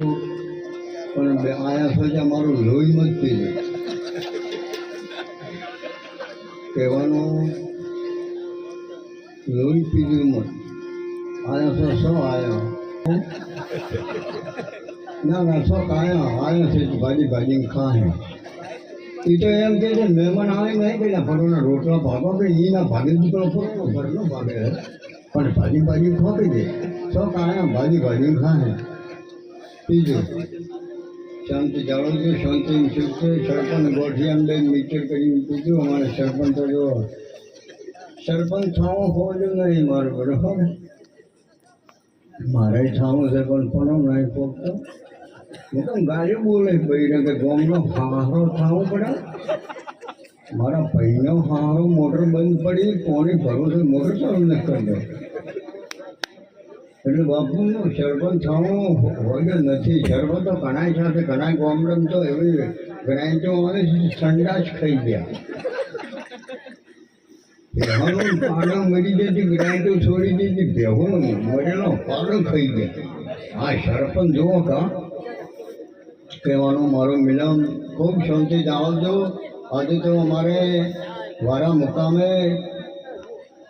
પણ આયા સોજા મારું લોહી મત પી લે. કહેવાનું, લોહી પીધું મત. આયા સો શું આયા. ના ના, સો કાયા આવ્યો છે, ભાજી ભાજી ખાય એ તો એમ કે છે, મહેમાન આવે નહીં કે ના રોટલા ભાગો કે એ ના ભાગે, દીકરો ફરો ઘરનો ભાગે. પણ ભાજી ભાજી ખોપી દે સો કાયા ભાજી ભાજી ખાય બીજું શાંતિ જાળવજો, શાંતિ છે. સરપંચ ગોઠિયાને લઈને કરી પીધું અમારે સરપંચ જો સરપંચ થાવો હોવો નહીં મારો બરોબર મારે થાવું સરપંચ પણ નહીં પોકતો હું તો ગાડી બોલે ભાઈને કે ગોમનો હારો થાવું પડે. મારા ભાઈનો હારો મોટર બંધ પડી, કોની ભરોસે મોટર ચાલુ નથી કરી એટલે બાપુનું સરપંચ થવું હોય નથી સરપંચ તો ઘણા સાથે ઘણા ગામડમ તો એવી ઘણા તો મને સંડાસ ખાઈ ગયા. બેહોનું પાડો છોડી દીધી. બેહોનું મરેલો પાડો ખાઈ ગયા. આ સરપંચ જુઓ કા. કહેવાનો મારો મિલન ખૂબ શાંતિ જાળવજો આજે તો અમારે વારા મુકામે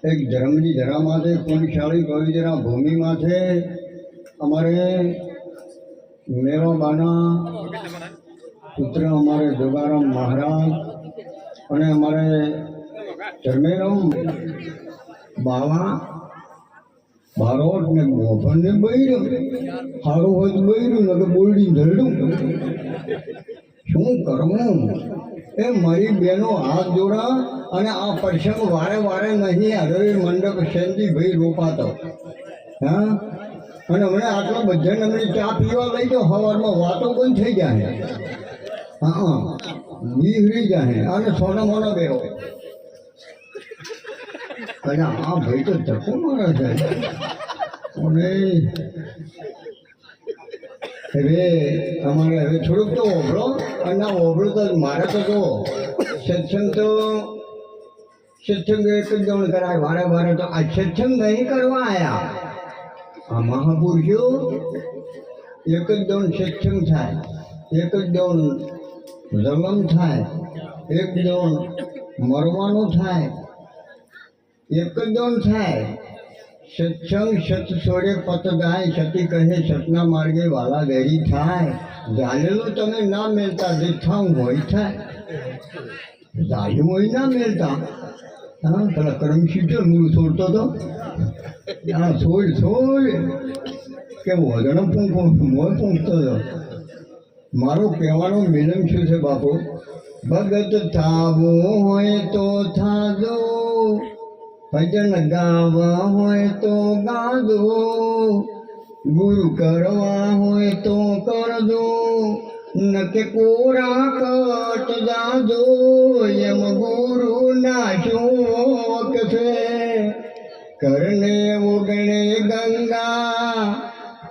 એક ધર્મની ધરામાં માથે પુણ્યશાળી પવિત્રા ભૂમિમાં છે અમારે મેવાબાના પુત્ર અમારે જોગારામ મહારાજ અને અમારે ધર્મેરામ બાવા બારોટ ને મોહન ને બૈરું સારું હોય તો બૈરું ને બોલડી ધરડું. શું કરવું? એ મારી બેનો હાથ જોડા અને આ પ્રસંગ વારે વારે નહીં હરવી મંડપ શેનજીભાઈ રોપાતો. હા? અને હમણે આટલા બધા નમણી ચા પીવા લઈ જાઓ સવારમાં વાતો પણ થઈ જાય હા નીકળી જાય અને સોના મોના બેહો. અને આ ભાઈ તો ચકો મારે છે. અને હવે અમારે હવે થોડુંક તો ઓભળો અને આ ઓભળો તો મારે તો જો, સત્સંગ તો, સત્સંગ એક જ જણ કરાય, વારે વારે તો આ સત્સંગ નહીં કરવા આવ્યા આ મહાપુરુષો એક જ દોન સત્સંગ થાય, એક જ દોન જલમ થાય, એક દોન મરવાનું થાય, એક જ દોન થાય. સત્સંગ સત છોડે પત ગાય સતી કહે સતના માર્ગે વાલા ગેરી થાય. જાણેલું તમે ના મેળતા દેખાવ હોય થાય. જાયું હોય ના મેળતા હા, પેલા કરમ શીટે મૂળ છોડતો તો. હા છોડ છોડ. કે વગણ પૂંખો મોય પૂંખતો હતો મારો કહેવાનો મિલન શું છે બાપુ? ભગત થાવો હોય તો થાજો. ભજન ગાવા હોય તો ગાજો. ગુરુ કરવા હોય તો કરજો. નકે કોરા કટ જાજો. એમ ગુરુ ના શોક છે. કરને ઉગણે ગંગા.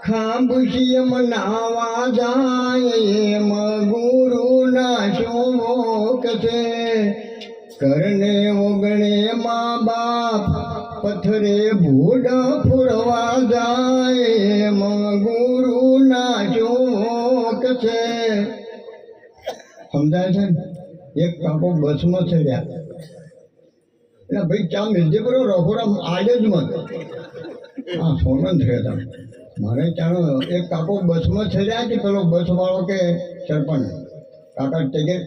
ખાંભુશિયમ નાવા જાય. એમ ગુરુ ના શોક છે. કરને ઓગણે પથરે ભૂડ ફુરવા જાય ગુરુ ના ચોક છે. સમજાય છે ને? એક કાકો બસમાં ચડ્યા. એટલે ભાઈ, ચા મિલજે કરો રઘુરામ આજે જ મત. હા સોનન છે તમે મારે ચાલો, એક કાકો બસમાં ચડ્યા કે પેલો બસ વાળો કે સરપંચ? કાકા ટિકિટ?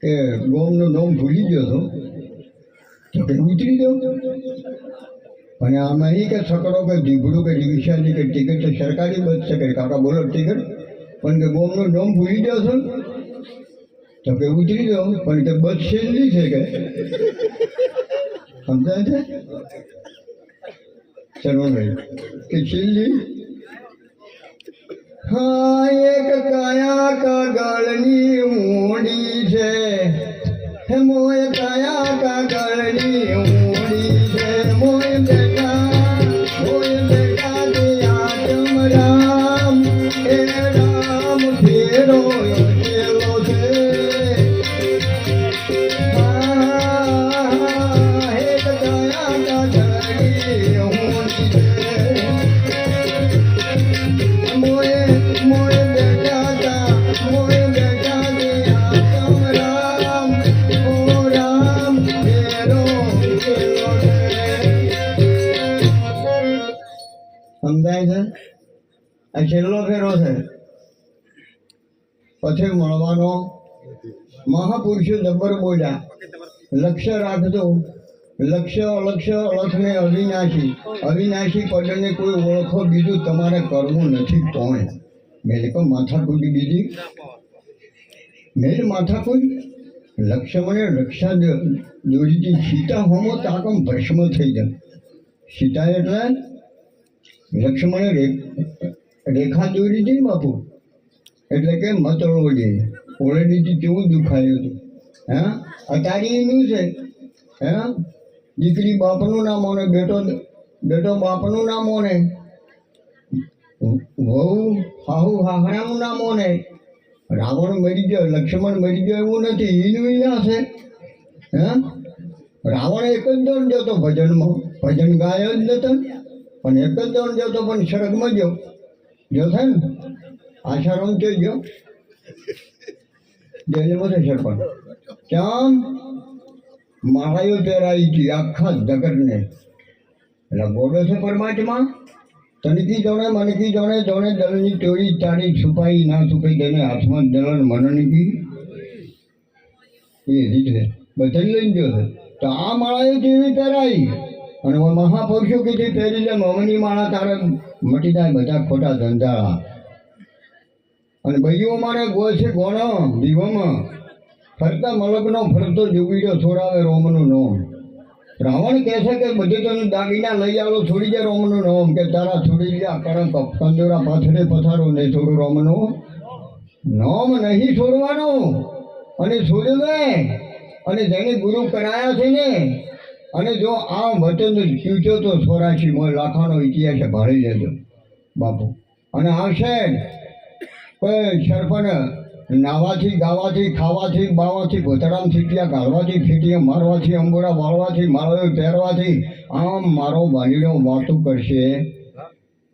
કે ગોમનું નામ ભૂલી ગયો છું. કે ઉતરી દો અને આમાં નહીં કે છકડો કે દીઘડું કે રિક્ષાની કે ટિકિટ સરકારી બસ છે કે કાકા બોલો ટિકિટ? પણ કે ગોમનું નામ ભૂલી જાવ છો? તો કે ઉતરી દો પણ કે બસ છેલ્લી છે કે? સમજાય છે? ચરણભાઈ કે છેલ્લી? હા, એક કયા કાગળની મૂડી છે? મોય કયા કાગળની મૂડી છે, મોય બેટા મોય બેટા દિયા તમ રામ હે રામ ફેરો યોજેલો છે. હા કયા કાગળની મહાપુરુષો જબ્બર બોલ્યા લક્ષ્ય રાખજો લક્ષ્ય અલક્ષ્ય અલખને અવિનાશી અવિનાશી પદને કોઈ ઓળખો બીજું તમારે કરવું નથી કોણ મેં કહો માથાકૂટી બીજી મેં માથાકૂટ લક્ષ્ય મને રક્ષા દ- દોરીથી સીતા હોમો તાકમ ભસ્મ થઈ જાય સીતા એટલે લક્ષ્મણે રે- રેખા દોરી હતી ને બાપુ એટલે કે મતળવો જોઈએ ઓલરેડી કેવું દુખાયું હતું. હા? અત્યારે એનું છે. હે? દીકરી બાપનું ના મોને બેટો બેટો બાપનું ના ઓને. વહુ હાહુ હાહરાનું ના ઓને. રાવણ મરી ગયો, લક્ષ્મણ મરી ગયો એવું નથી. એનું અહીંયા છે. હે? રાવણ એક જ દોડ જતો ભજનમાં, ભજન ગાયો જ નતો. પણ એક જ દોડ જતો પણ સડકમાં ગયો. જો થાય ને? આશારામ કે ગયો. દિલ્હીમાં છે ગઈ આખા જગતને એટલે બોલો છે પરમાત્મા તનકી જોણે મનકી જોણે જોણે દલની ચોરી તારી છુપાઈ ના છુપાઈ તેને હાથમાં દલન મનની બી એ રીતે બધાને લઈને ગયો છે. તો આ માળાએ જેવી પહેરાઈ અને મહાપુરુષો કે જે પહેરી લે મમની માળા તારે મટી જાય બધા ખોટા ધંધા. અને ભાઈઓ મારે ગો છે, ગોણો, દીવામાં. ફરતા મલકનો ફરતો જુગીડો છોડાવે રોમનું નોમ. રાવણ કહે છે કે બધે તને દાગીના લઈ આવો, છોડી જાય રોમનું નોમ, કે તારા છોડી જા કરમ કંજોરા પાથરે પથારો નહીં છોડું રોમનું નોમ નહીં છોડવાનું. અને ગયે અને જેને ગુરુ કરાયા છે ને, અને જો આ વચન ચૂચ્યો તો સોરાશી મોય લાખાનો ઇતિહાસ ભાળી લેજો, બાપુ. અને આવશે કોઈ સરપણ નાવાથી ગાવાથી, ખાવાથી, બાવાથી ભોતરામ થીટિયા ગાળવાથી ફીટિયા મારવાથી અંબોરા વાળવાથી માળો પહેરવાથી, આમ મારો બાંધીનો વાતું કરશે.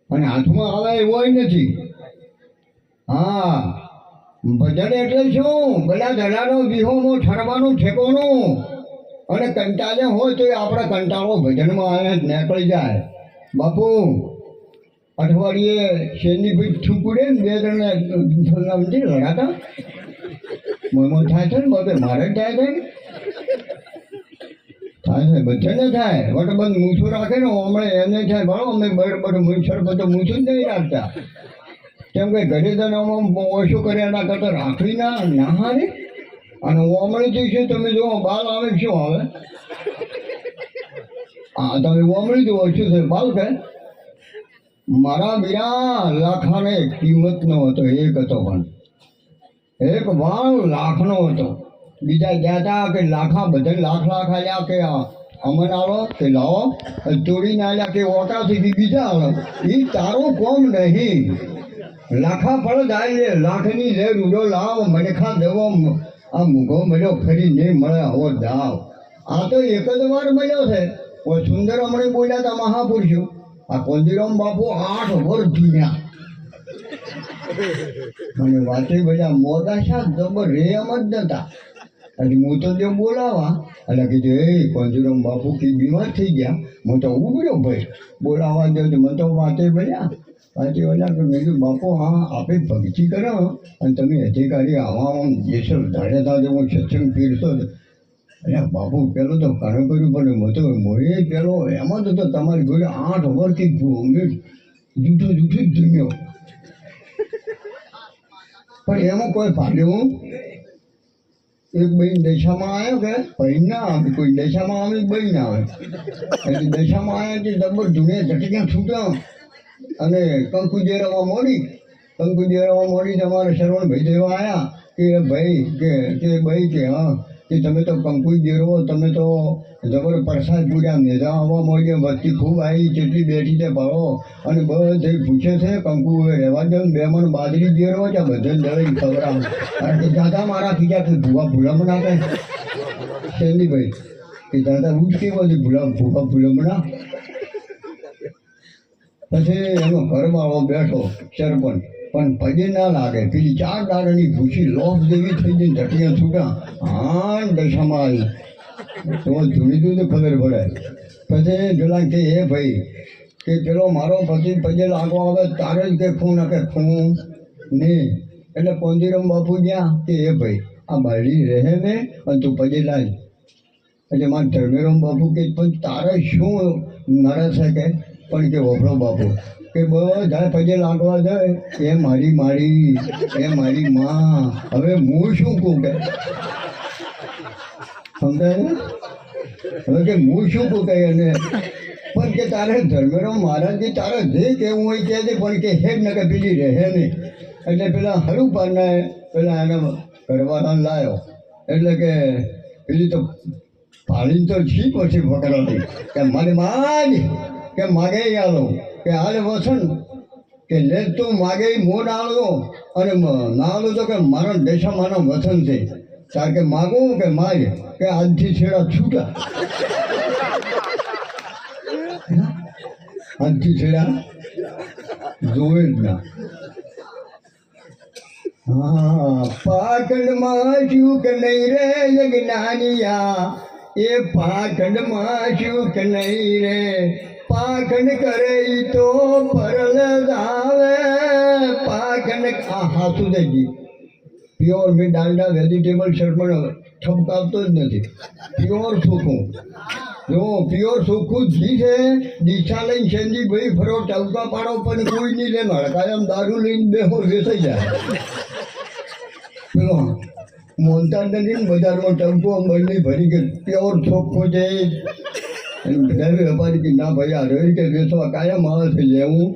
અને હાથમાં આવે એવો નથી. હા, ભજન એટલે શું? બધા ધડાનો વિહોમો ઠરવાનું, ઠેકોનું. અને કંટાળે હોય તો આપણા કંટાળો ભજનમાં આવે નીકળી જાય. બાપુ અઠવાડિયે શેરની ભાઈ થૂકુડે ને બે ત્રણ સમજી લડાતા મોમો થાય છે ને બધે મારે થાય છે થાય છે, બધાને થાય. વટબંધ મૂછું રાખે ને, હમણાં એને થાય ભણો અમે બરાબર મૂછર બધું મૂછું જ નહીં રાખતા. કેમ કે ઘરે તને ઓછું કર્યા એના કરતાં રાખવી ના ના હારે અને ઓમણી થી છે, તમે જો બાલ આવે શું આવે? હા તમે ઓમણી જો ઓછું છે બાલ કે મારા બીરા લાખાને કિંમત નો હતો, એક હતો પણ. એક વાળ લાખનો હતો. બીજા ગયા હતા કે લાખા બધા લાખ લાખ આવ્યા કે અમન આવો કે લાવો ચોરીને આવ્યા કે ઓટાથી બીજા આવો. એ તારો કોમ નહીં. લાખા ફળ જાય લાખની લે રૂડો લાવ મને દેવો આ મૂઘો મળ્યો ફરી નહીં મળે, હો દાવ. આ તો એક જ વાર મળ્યો છે. સુંદર હમણાં બોલ્યા હતા મહાપુરુષો. આ કોંદીરામ બાપુ આઠ વર્ષ જીવ્યા મને વાતે બધા મોદા શા જબર રે એમ જ નતા. એટલે હું તો જે બોલાવા, એટલે કીધું, એ કોંદીરામ બાપુ કી બીમાર થઈ ગયા. હું તો ઉભર્યો ભાઈ, બોલાવા તો મને તો વાતે ભર્યા ભર્યા કે મેં કીધું, બાપુ, હા, આપે ભક્તિ કરો અને તમે અધિકારી આવા, આમ જેસર ધાડે ધાડે હું સત્સંગ પીરશો તો અરે બાપુ પેલો તો કારણ કર્યું પણ હું તો મોએ પેલો એમાં તો તો તમારી જોડે આઠ વર્ષથી જૂઠો જૂઠી જ જમ્યો પણ એમાં કોઈ ભાગ્યું એક બહેન દશામાં આવ્યો કે? બહેન ના આવે, કોઈ દશામાં આવે બહેન ના આવે? એટલે દશામાં આવ્યા કે ડબ્બર ધૂણે ઝટક્યા છૂટ્યા અને કંકુ જેરાવા મોડી કંકુ જેરાવા મોડી તમારે શરવણભાઈ દેવા આવ્યા કે ભાઈ, કે કે ભાઈ, કે, હા. કે તમે તો કંકુ દેરો તમે તો જબર પ્રસાદ પૂર્યા મેધા આવવા મળીએ વસ્તી ખૂબ આવી કેટલી બેઠી તે ભાવો અને બધે પૂછે છે કંકુ રહેવા દે ને, બે મન બાજરી જેરવો છે બધે દળી ખબર અને દાદા મારા કીધા કે ભૂવા ભૂલા નાખે શેની ભાઈ, કે દાદા હું કેવો છે, ભૂલા, ભૂવા ભૂલા પછી એનો ઘરવાળો બેઠો, સરપંચ. પણ પગે ના લાગે. પેલી ચાર દાડાની ભૂસી લોફ જેવી થઈ જઈને ઝટિયા છૂટા. હા દશામાં આવી તો ધૂણી જુદી ખબર પડે. પછી પેલા કે, એ ભાઈ, કે ચલો મારો પતિ પગે લાગવા આવે તારે જ કે ફોન કે ખૂન નહીં. એટલે પોંદીરામ બાપુ ગયા કે, એ ભાઈ, આ બાળી રહે ને, અને તું પગે લાજ એટલે મારા ધર્મેરામ બાપુ કે, પણ તારે શું નડે છે કે? પણ કે વપરો બાપુ કે બધા પગે લાગવા જાય, એ મારી મારી, એ મારી માં, હવે હું શું કહું કે? સમજાય? ને? હવે કે હું શું કહું કે એને? પણ કે તારે ધર્મેરામ મહારાજજી તારે જે કહેવું હોય કે છે, પણ કે હેડ ન કે બીજી રહે નહીં. એટલે પેલા હરુપાને પેલા એને ઘરવાળા લાવ્યો એટલે કે પેલી તો પાણી તો છી પછી પકડાતી કે મારી માગ કે માગે આલો કે હાલ વસન કે લે તું માગે મોડ આલો અને નાળો તો કે મારા દેશા મારા વસન છે. તાર કે માગું કે માગ? કે આજથી છેડા છૂટા. આજથી છેડા? જોવે જ ના. પાટણમાં શું કે નહીં રે જગનાનિયા એ પાટણમાં શું કે નહીં રે? પાખંડ કરે તો પરલ આવે પાખંડ આ હાથું ગયું પ્યોર મેં દાંડા વેજીટેબલ શરમણ ઠપકાવતો જ નથી. પ્યોર સુખું જો પ્યોર સુખું ઘી છે. દિશા લઈને શેનજી ભાઈ ફરો, ટવકા પાડો, પણ કોઈ નહીં લે કાયમ દારૂ લઈને બેહો વેસાઈ જાય. પેલો મોનતા નથી ને બજારમાં ટંકો બંને ભરી ગયો. પ્યોર ચોખ્ખો છે. બધા વેપારી કે ના ભાઈ, આ રહી કે વેચવા કાયમ આવે છે લેવું.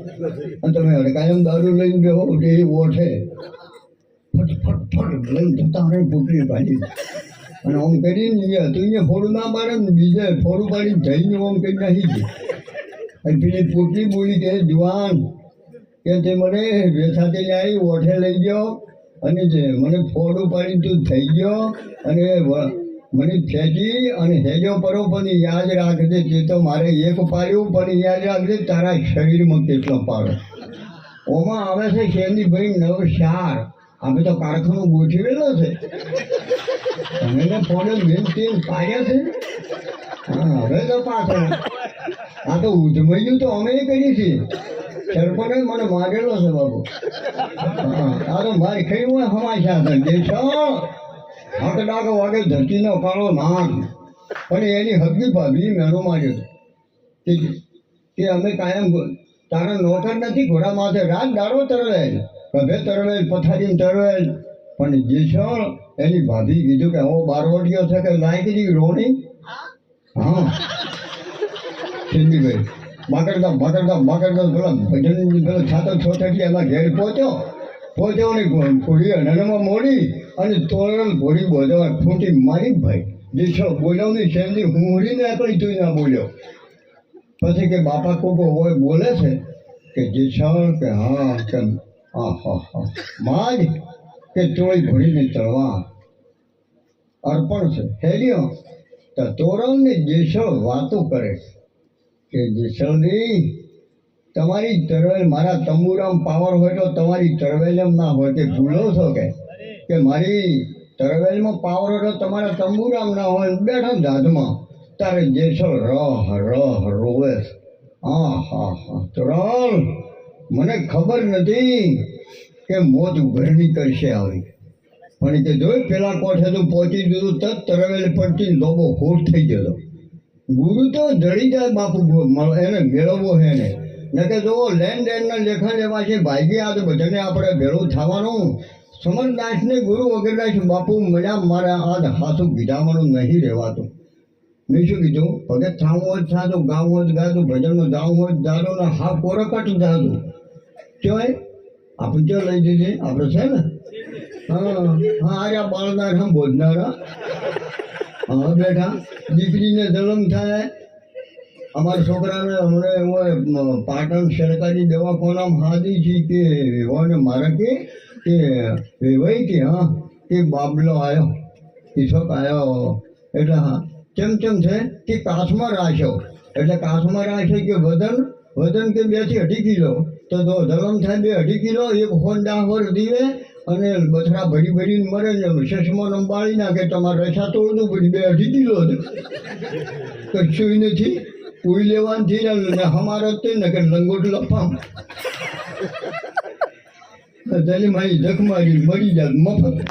અને તમે હડકાયમ દારૂ લઈને બેહો તે ઓઠે ફટ લઈને જતા રહે પૂટલી પાડી અને આમ કરીને અહીંયા તો અહીંયા ફોડું ના મારે ને બીજે ફોડું પાડી જઈને આમ કરી નાખી છે. અને પેલી પૂટલી બોલી કે, જુવાન, કે તે મને વેસાતે આવી ઓઠે લઈ ગયો. અને જે મને ફોડું પાડી તું થઈ ગયો. અને મને ખેતી અને હેજો પણ યાદ રાખજે તે તો મારે એક પાડ્યું પણ યાદ રાખજે, તારા શરીરમાં કેટલો પાડો. ઓમાં આવે છે શેરની ભાઈ નવ શાર અમે તો કારખાનું ગોઠવેલો છે. અમે તો ફોડે મેન તેલ પાડ્યા છે. હા, હવે તો પાછળ. આ તો ઉજમૈયું તો અમે કરી છે. સરપંચે મને માગેલો છે બાબુ. હા, આ તો મારી ખાઈ હોય હમાશા ધંધે છો હાથ ડાકો વાગે ધરતીનો કાળો નાગ પણ એની હગી ભાભી મેળો માર્યો. કે અમે કાયમ તારા નોકર નથી ઘોડા માથે. રાત દાડો તરવેલ કભે તરવેલ પથારી તરવેલ. પણ જે છો એની ભાભી કીધું કે હું બારવટીયો છે કે લાઈ કીધી રોણી? હા. સિંધીભાઈ બાકડતા બાકડતા બાકડતા પેલા ભજન પેલો છાતો છોટકી એમાં ઘેર પહોંચ્યો. પહોંચ્યો ને ઘોડી અનનમાં મોડી અને તોરણ ઘોડી બોલાવા ફૂટી મારી ભાઈ. દીશો બોલાવની બોલ્યો હું શેમની હુંડી ને તું ના બોલ્યો. પછી કે બાપા કોકો હોય બોલે છે કે જીશાળ કે હા કે હા હા હા. માજ કે તોય ઘોડીને તળવા. અર્પણ છે. હેલ્યો તો તોરણની જેસળ વાતો કરે કે જેસળની તમારી તરવેલ મારા તંબુરામ પાવર હોય તો તમારી તરવેલ એમ ના હોય. તે ભૂલો છો કે? કે મારી તરવેલમાં પાવર હોય તો તમારા તંબુરામ ના હોય? બેઠા ધાધમાં. તારે જેસળ રહ રહ, રોવે છે. હા હા. હા તોરણ મને ખબર નથી કે મોત ઉઘરણી કરશે આવી. પણ કે જોઈ પેલા કોઠે તો પહોંચી દીધું તત તરવેલ પડતી લોબો ખોટ થઈ ગયો ગુરુ તો જડી જાય બાપુ, એને મેળવવો હે ને. કે જો લેન દેનના લેખા લેવા છે, ભાઈજી, આ તો બધાને આપણે ભેળું થવાનું. સમજદાસને ગુરુ વગેરે બાપુ મળ્યા, મારા આ હાથું ગીધાવાનું નહીં રહેવાતું. મેં શું કીધું? ભગત થાવું હોય થાતું, ગાવું હોય ગાતું, ભજનમાં જાવું હોય જાતું ને હા કોરકટ જાતું. કહેવાય આપણે ક્યાં લઈ દીધી, આપણે છે ને? હા હા આર્યા બાળનાર બોધનારા હા, બેઠા. દીકરીને જન્મ થાય અમારા છોકરાને હમણાં હું પાટણ સરકારી દવાખાનામાં હાદી છે કે વેવાને મારે કે કે વેવાઈ કે, હા, કે બાબલો આવ્યો ઈશોક આવ્યો એટલે હા, કેમ કેમ છે? કે કાશમાં રાખ્યો. એટલે કાશમાં રાખે કે વજન વજન કે બેથી અઢી કિલો. તો જો જલમ થાય બે અઢી કિલો, એક ફોન ડાહોર દીવે અને બથરા ભરી ભરીને મરે ને ચશ્મા લંબાળી નાખે. તમારે રસા તોડવું પડી બે અઢી કિલો કશું નથી. કોઈ લેવાથી ને અમારો તે ને કે લંગોટ લફામ. તેની મારી ધક મારી મરી જાત મફત.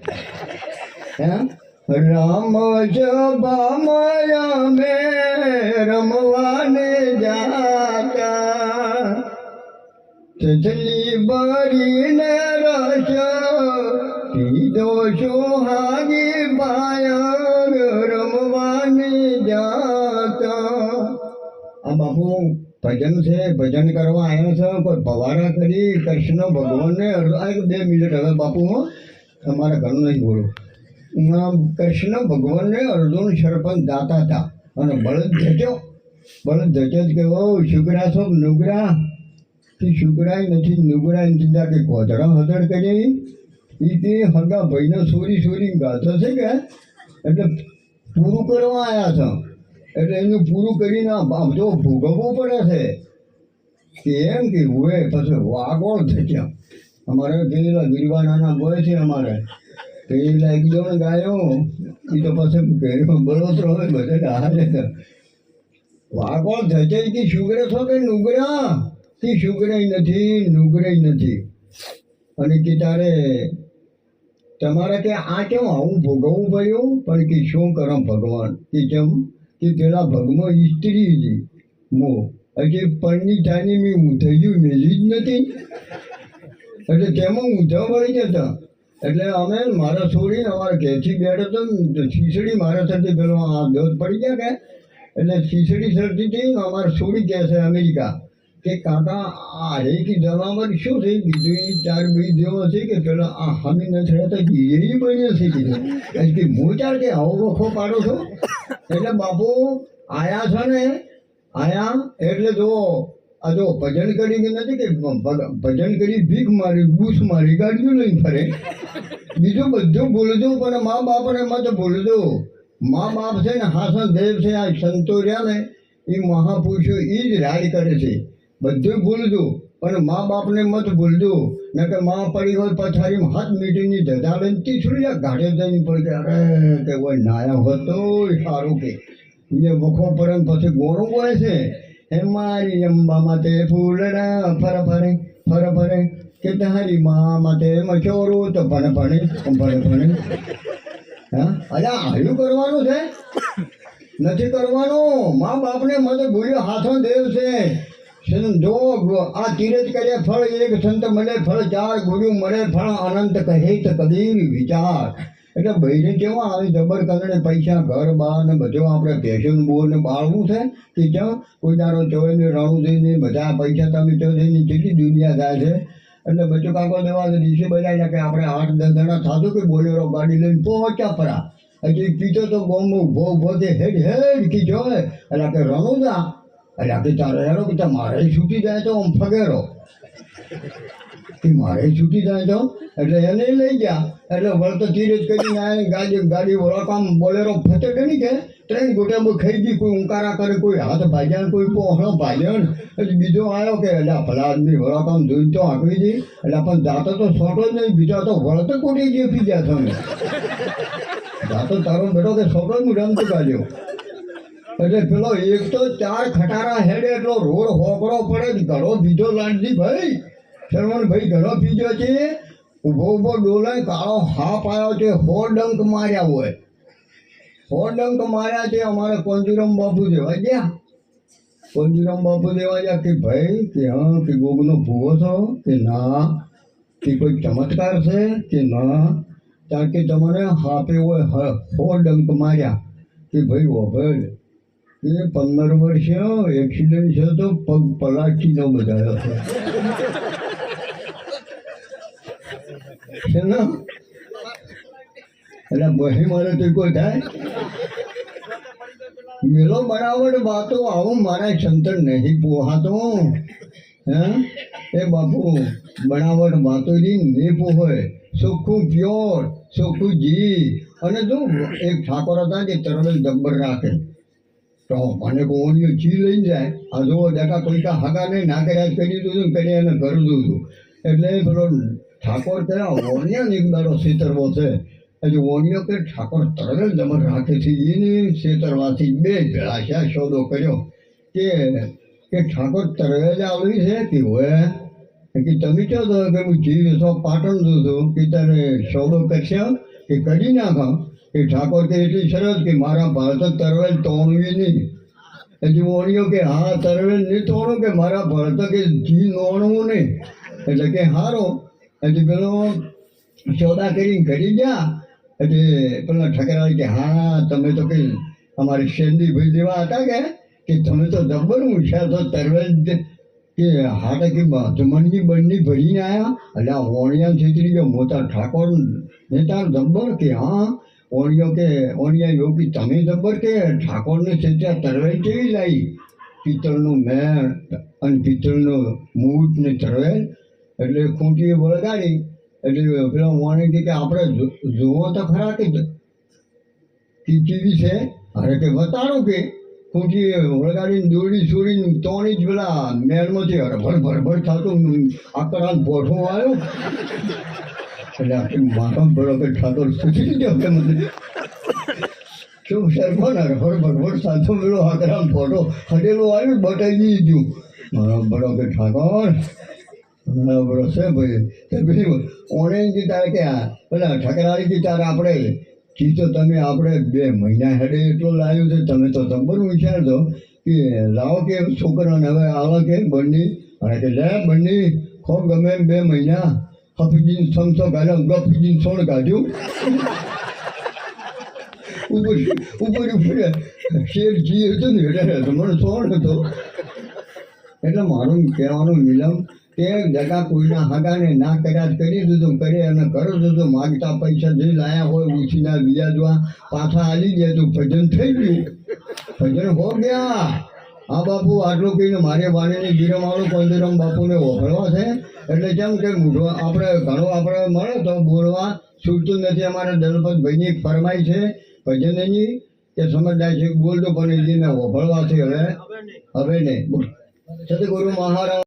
હે? રામ સભામાં મે રમવાને જાતા. ચચલી બરીને રસ પીધો સોહાગી બાપુ ભજન છે, ભજન કરવા આવ્યો છું, કોઈ ભવારા કરી, કૃષ્ણ ભગવાનને બે મિનિટ. હવે બાપુ, હું, તમારા ઘરનું નહીં બોલું. કૃષ્ણ ભગવાનને અર્જુન સરપંચ દાતા હતા. અને બળદ જજો બળદ જજો જ કહેવો, શુકરા છો, નુગરા. તે શુક્રાય નથી, નુગરાય નથી. ત્યાં કે કોધડા હદડ કરી. એ તે હગા ભાઈને સોરી સોરી ગાતો છે કે? એટલે પૂરું કરવા આવ્યા છે. એટલે એનું પૂરું કરીને આ બાપ જો ભોગવવું પડે છે. એમ કે હોય પછી વાગોળ થયા અમારે પેલા ગીરવાનાના બોય છે અમારે. પેલા એક જણ ગાયો એ તો પછી ઘેરમાં બળોતરો હોય બધે હાલે તો. વાગોળ થશે કે સુગરે છો કે નુગરા? તે સુગરે નથી, નુગરે નથી. અને કે તારે તમારે કે આ કેમ આવું ભોગવવું પડ્યું? પણ કે શું કરો ભગવાન? કે કેમ કે પેલા ભગમાં ઇસ્ત્રી હતી મો હજી પરની ઠાની મેં ઊંધાઈ મેલી જ નથી. એટલે તેમાં ઊંધા મળી જતા એટલે અમે મારા છોડીને અમારા ઘેરથી બેઠો તો ખીચડી મારા સાથે પેલો આ દોધ પડી ગયા કે? એટલે ખીચડી સરતી હતી અમારે છોડી ગયા છે અમેરિકા કે, કાકા, આ હરેકી દવામાં શું થઈ બીજું ચાર બીજ જેવો છે કે પેલો આ હમી નથી રહેતા એ બન્યો છે કીધું કે ચાર કે આવો વખો પાડો છો? એટલે બાપુ, આયા છે ને, આયા, એટલે જો, આ જો ભજન કરી કે નથી કે ભજન કરી ભીખ મારી બૂસ મારી, ગાડીઓ લઈને ફરે. બીજું બધું ભૂલજો પણ મા બાપને મત ભૂલજો મા બાપ છે ને, હાસન દેવ છે, આ સંતો રહ્યા ને, એ મહાપુરુષો એ જ રાડ કરે છે. બધું ભૂલજો પણ મા બાપને મત ભૂલજો ન કે મા પડી હોય પથારીમાં હાથ મીટીની ધધાવે ને તીસરી ગાઢે જઈને પડી. ગયા અરે કે કોઈ નાયા હતો સારું કે. જે વખો પરમ પછી ગોળું હોય છે. હે મારી અંબા માતે ફૂલડા ફર, ફરે ફર, ફરે. કે તારી મા માતે મચોરું તો ભણ, ભણે ભણે ભણે. હા? અરે આયું કરવાનું છે? નથી કરવાનું. મા બાપને મને ભૂલ્યો હાથો દેવ છે. સંત આ તીરથ કરે ફળ, એક સંત મળે ફળ, ચાર ગુરુ મળે ફળ, અનંત કહે તો કદીર વિચાર. એટલે બહેરે કેવા આવી, જબર કલણે પૈસા, ઘર, બાર ને બધું આપણે પેશન બોર ને બાળવું છે કે ક્યાં કોઈ દારો ચોય રણું દઈને બધા પૈસા તમે તો જેટલી દુનિયા થાય છે. એટલે બચ્ચો કાકો દેવા દિવસે બધા કે આપણે આઠ, દસ જણા થતું કે બોલેરો ગાડી લઈને પહોંચ્યા પરા. હજી પીતો તો ગોમ ઊભો ઊભો તે હેડ હેડ કી જોય એટલે કે રણું જા આપણે તારે હેરો કે મારે છૂટી જાય તો આમ ફગેરો. મારે છૂટી જાય તો? એટલે એને લઈ ગયા. એટલે વળતો ધીરજ કરીને આ ગાડી ગાડી વળકામ બોલેરો ફતે નહીં કે? ગોટામાં ખાઈ ગઈ, કોઈ ઉંકારા કરે, કોઈ હાથ ભાજ્યા કોઈ પોહણો ભાજ્યો ને. બીજો આવ્યો કે એટલે ભલા આદમી વળકામ જોઈ તો આંકવી દી. એટલે પણ જાતો તો છોટો જ નહીં, બીજા તો વળતો કોટી જે પી ગયા તમે જાતો તારો બેટો કે સોટો જ રમતું કાઢ્યો. એટલે પેલો એક તો ચાર ખટારા હેડે એટલો રોડ હોકરો પડે ઘણો બીજો લાંડજી ભાઈ. શરવણ ભાઈ ઘણો બીજો છે ઊભો ઊભો ડોલે, કાળો હાપ આવ્યો છે હો ડંક માર્યા હોય. હો ડંક માર્યા છે, અમારે કોંજુરામ બાપુ જેવા ગયા. કોંજુરામ બાપુ દેવા ગયા કે ભાઈ, કે હા, કે ગોગનો ભૂવો છો, કે ના, કે કોઈ ચમત્કાર છે, કે ના, કારણ કે તમારે હાપે હોય, હો ડંક માર્યા. કે ભાઈ ઓભળ એ પંદર વર્ષ એક્સિડન્ટ છે તો પગ પલાટીનો બધાયો છે એટલે બહી મારે તો કોઈ થાય. મેલો બનાવટ વાતો, આવું, મારા સંતન નહીં પોહાતો. હે? એ બાપુ બનાવટ વાતો જી, નહીં પોહોય. ચોખ્ખું પ્યોર, ચોખ્ખું જી. અને જો એક ઠાકોર હતા જે તરવેલ જબ્બર રાખે. તો મને કોણીઓ ચી લઈને જાય. આ જો દેખા, કોઈ કા હગા નહીં, ના કર્યા કરી દીધું કરી એને કરી દીધું એટલે પેલો ઠાકોર ત્યાં ઓણિયા નીકળારો છેતરવો છે. એટલે ઓણિયો કે ઠાકોર તરવેલ જબર રાખે છે એની છેતરવાથી બે ભેળા છે સોદો કર્યો કે કે ઠાકોર તરવેજ આવી છે કે હોય કે તમે કહો તો, કે હું જીવ છો, પાટણ જોઉં છું કે તારે સોદો કરશે કે કરી નાખો કે ઠાકોર કે એટલી સરસ કે મારા ભારત તરવેલ તોણવી નહીં. હજી ઓણ્યો કે, હા, તરવેલ નહીં તોણું કે મારા ભારત કે જી નોણવું નહીં. એટલે કે, હારો. હજી પેલો સોદા કરીને ઘડી ગયા. એટલે પેલા ઠકરા કે, હા, તમે તો કઈ અમારે શેરડી ભાઈ જેવા હતા કે કે તમે તો જબ્બર હોશિયાર તો તરવેલ કે હાટે કે જમણની બંને ભરીને આવ્યા એટલે આ વોણિયા છેતરી ગયો. મોટા ઠાકોર નેતા જબ્બર કે, હા ઓણિયો કે ઓણિયા યોગી તમે જબ્બર કે ઠાકોરને છેતર્યા તરવેલ કેવી લાવી પિત્તળનું મેળ અને પિત્તળનું મૂઠ ને તરવેલ એટલે ખૂંટીએ વળગાડી. એટલે પેલા વાણી કે આપણે જુઓ તો ખરા કે કેવી છે? અરે કે બતાડો કે? ખૂંટીએ વળગાડીને દોડી છોડીને તોણી જ પેલા મેળમાંથી હરભર ભરભર થતું આકરાન પોઠો આવ્યો. એટલે આખી મારો કે ઠાકોર સુધી ગયો કે મને શું શરમન હરભર ભરભર સાચો મેળો હાકરામ ફોટો હડેલો આવ્યો બટાઈ ગયું. મારો કે ઠાકોર. બરાબર છે ભાઈ. તે પેલી ઓરેન્જ તારે કે આ પેલા ઠકરાળી કી તારે આપણે. જી તો તમે આપણે બે મહિના હેડે એટલું લાવ્યું છે. તમે તો તંબર વિચાર છો. કે લાવો કે છોકરાને હવે આવો કે બંને. અને કે લે બંને. ખો ગમે બે મહિના. હફીજીને સમસો ગાડ્યા ગફીજીને સોણ કાઢ્યું. ઉપર ઉપર ઉપર એટલે સોળ હતો. એટલે મારું કહેવાનું નિલમ કે જગા કોઈના હગાને ના કર્યા કરી દીધું, કરી અને કરો દીધું માગતા પૈસા જે લાયા હોય, ઉછીના જોવા પાછા આલી ગયા તું, ભજન થઈ ગયું. ભજન હો ગયા. આ બાપુ આટલું કહીને મારે વાણીની ગીરમાળું પંદરમ બાપુને વફળવા છે. એટલે જેમ કે આપણે ઘણો આપણે મળે તો બોલવા છૂટતું નથી અમારે દલપતભાઈની ફરમાઈ છે ભજનની કે સમજદાર છે બોલતો પણ એને વફળવા છે હવે હવે નહીં. સતગુરુ મહારાજ